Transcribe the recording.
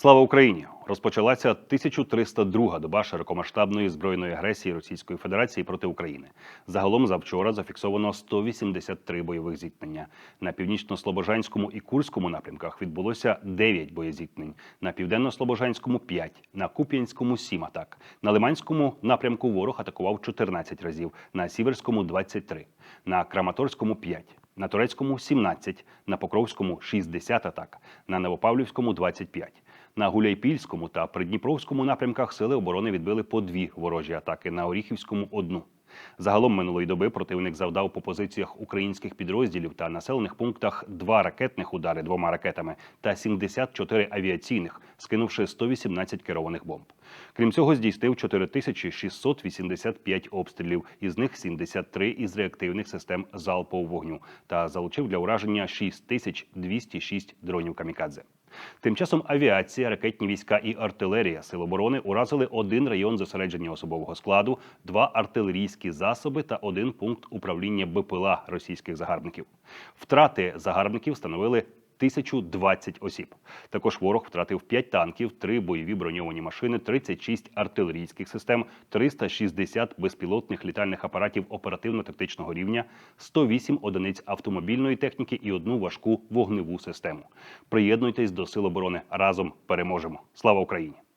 Слава Україні! Розпочалася 1302 доба широкомасштабної збройної агресії Російської Федерації проти України. Загалом завчора зафіксовано 183 бойових зіткнення. На північно-слобожанському і Курському напрямках відбулося 9 боєзіткнень, на південно-слобожанському 5, на Куп'янському 7 атак. На Лиманському напрямку ворог атакував 14 разів, на Сіверському 23, на Краматорському 5. На Турецькому 17, на Покровському 60 атак, на Новопавлівському 25. На Гуляйпільському та Придніпровському напрямках сили оборони відбили по дві ворожі атаки, на Оріхівському одну. Загалом минулої доби противник завдав по позиціях українських підрозділів та населених пунктах два ракетних удари двома ракетами та 74 авіаційних, скинувши 118 керованих бомб. Крім цього, здійснив 4685 обстрілів, із них 73 із реактивних систем залпового вогню та залучив для ураження 6206 дронів камікадзе. Тим часом авіація, ракетні війська і артилерія Сил оборони уразили один район зосередження особового складу, два артилерійські засоби та один пункт управління БПЛА російських загарбників. Втрати загарбників становили 1020 осіб. Також ворог втратив 5 танків, 3 бойові броньовані машини, 36 артилерійських систем, 360 безпілотних літальних апаратів оперативно-тактичного рівня, 108 одиниць автомобільної техніки і одну важку вогневу систему. Приєднуйтесь до Сил оборони разом переможемо. Слава Україні!